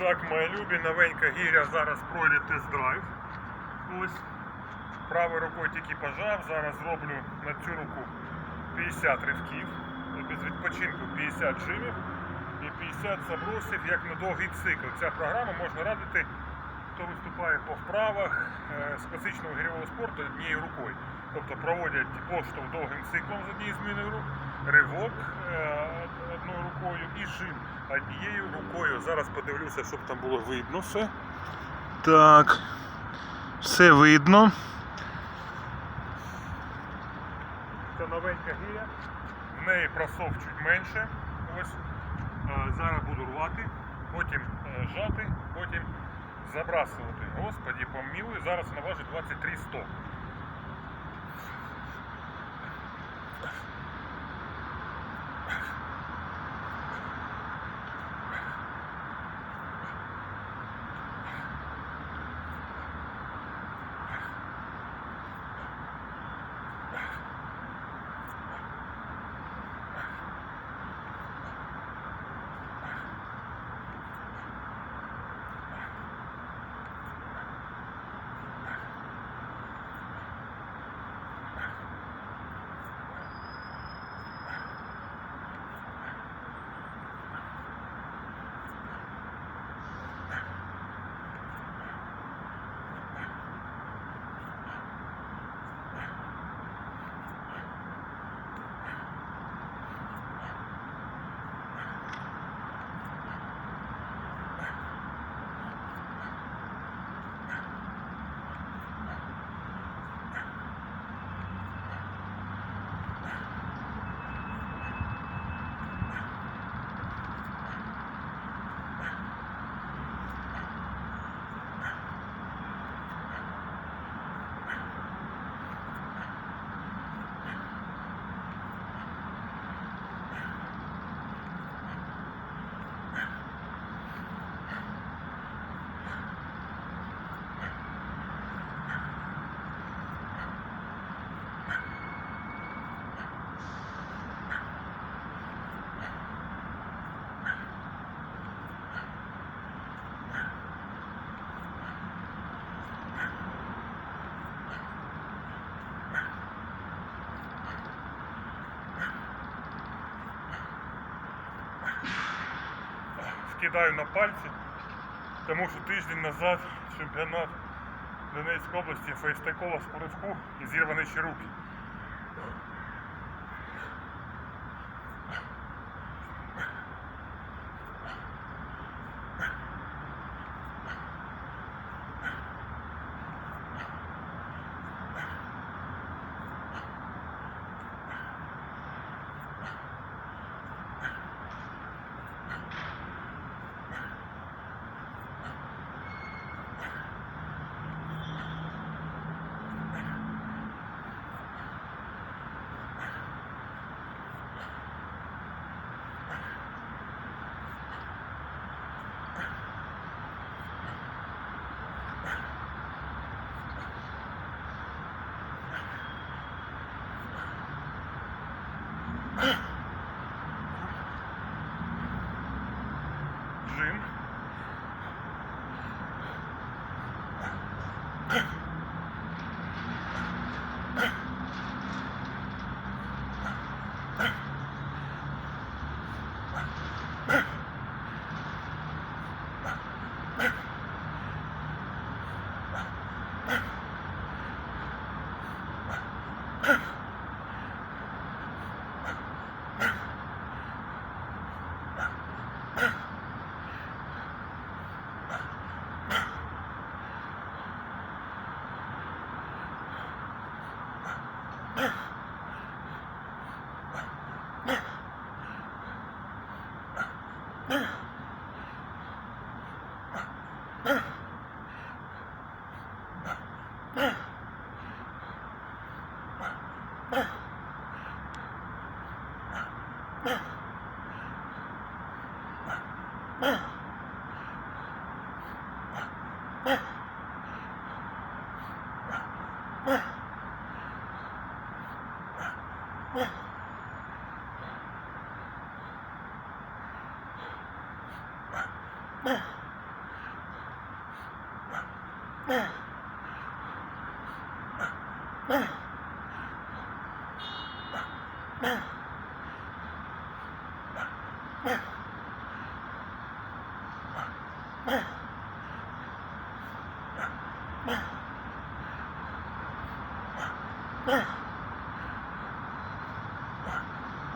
так, мої любі, новенька гіря зараз пройде тест-драйв. Ось. Правою рукою тільки пожав. Зараз зроблю на цю руку 50 ривків. Без відпочинку 50 жимів і 50 забросів як на довгий цикл. Ця програма можна радити, хто виступає по вправах е, з класичного гірьового спорту однією рукою. Тобто проводять поштовх довгим циклом з однією зміною рук, ривок е, одною рукою і жим однією рукою. Зараз подивлюся, щоб там було видно все. Так, все видно. Це новенька гія. В неї просов чуть менше. Ось. Е, Зараз буду рвати, потім е, жати, потім забрасувати. Господі помілуй, зараз вона важить 23 100. Скидаю на пальці, тому що тиждень назад чемпіонат Донецької області фейстакова з поривку і зірвані ще руки. Жим. Huh. Ugh.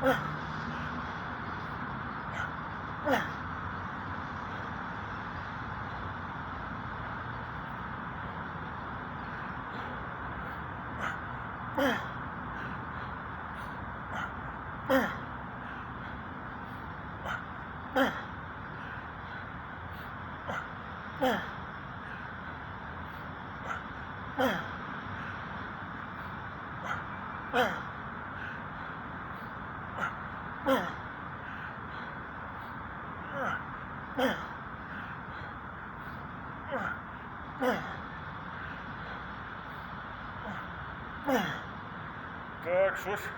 Так, щось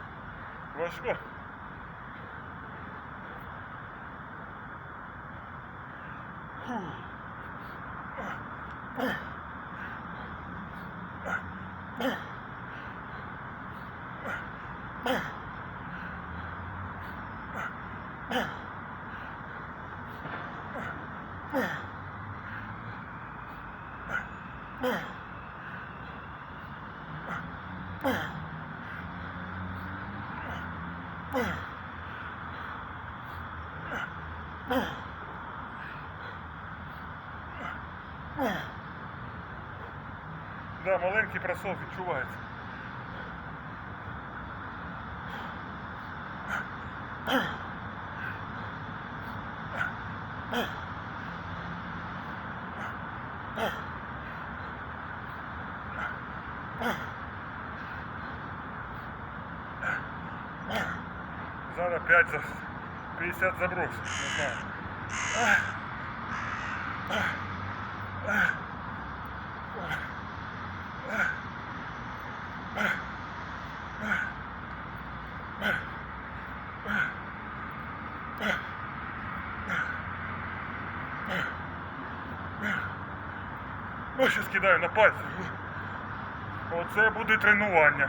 важко. Да, маленький просов відчувається. 5 за 50 забросив, не знаю. Ось зараз кидаю на пальці. Оце буде тренування.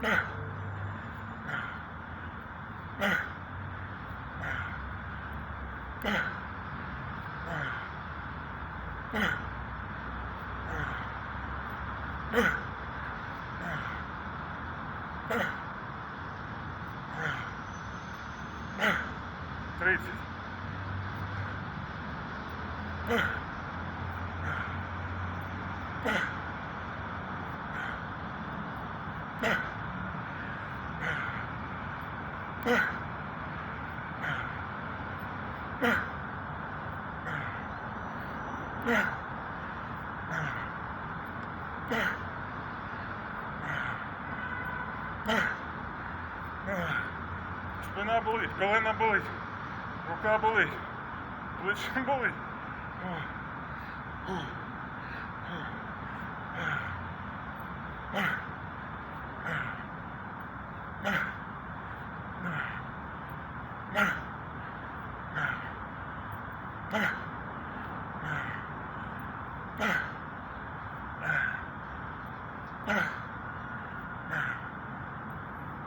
Тридцять. Спина болить, колена болить, рука болить, плече болить.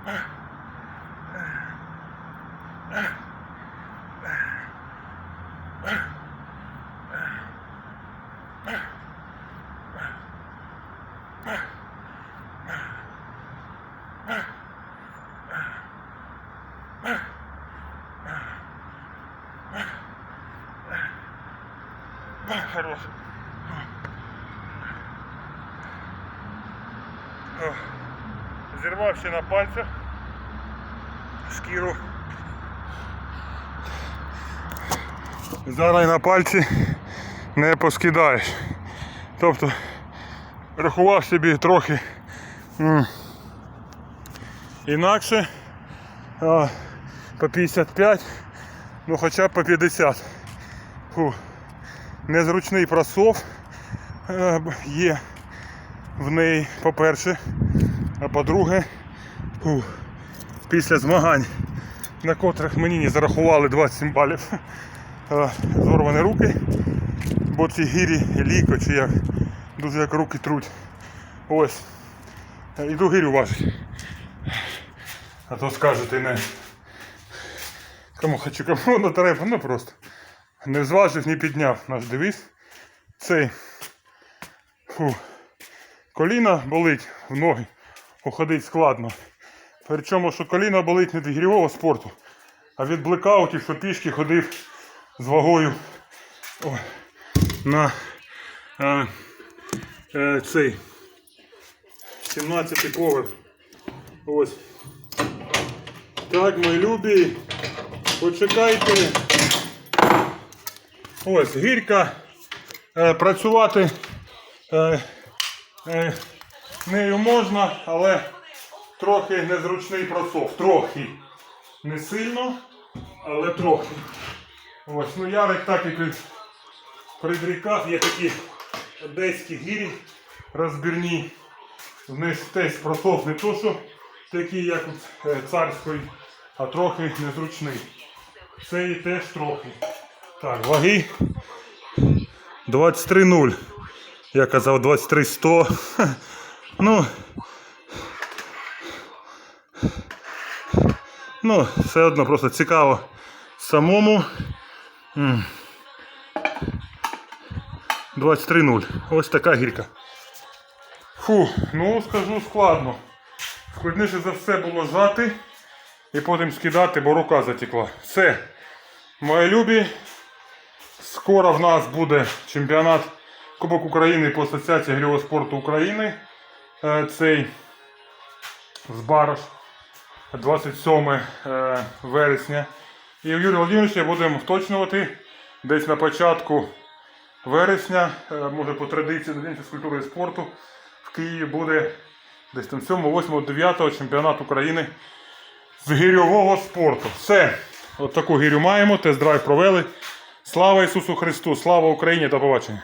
Хорош. О, Зірвав ще на пальцях шкіру. Зараз на пальці не поскидаєш. Тобто рахував собі трохи інакше, по 55, ну хоча б по 50. Фу. Незручний просов е, є в неї, по-перше. А по-друге, після змагань, на котрих мені не зарахували 27 балів, е, зорвані руки, бо ці гірі ліко чи як, дуже як руки труть. Ось. Е, Іду гирю важить. А то скажете не. Кому хочу, кому не треба, ну просто. Не зважив, не підняв наш девіз. Цей. Фу. Коліна болить в ноги. Уходить складно. Причому, що коліна болить не від гірьового спорту, а від блекаутів, що пішки ходив з вагою ой, на е, е, цей 17 поверх. Ось. Так, мої любі. Почекайте. Ось гірка. Е, працювати е, е, нею можна, але трохи незручний просов. Трохи. Не сильно, але трохи. Ось, ну Ярик так при- придрікав, є такі одеські гірі розбірні. В них теж просов не то, що такий, як е, царський, а трохи незручний. Це і теж трохи. Так, ваги 23.0. Я казав 23.100. Ну. Ну, все одно просто цікаво самому. М. 23.0. Ось така гірка. Фу, ну скажу складно. Складніше за все було жати і потім скидати, бо рука затекла. Все. Мої любі. Скоро в нас буде чемпіонат Кубок України по Асоціації грівого спорту України. Е, Цей з Бараш 27 е, вересня. І в Юрію Володимировича будемо вточнювати десь на початку вересня, е, може по традиції День фізкультури і спорту в Києві буде десь там 7, 8, 9 чемпіонат України з гірьового спорту. Все. От таку гірю маємо, тест-драйв провели. Слава Ісусу Христу! Слава Україні! До побачення!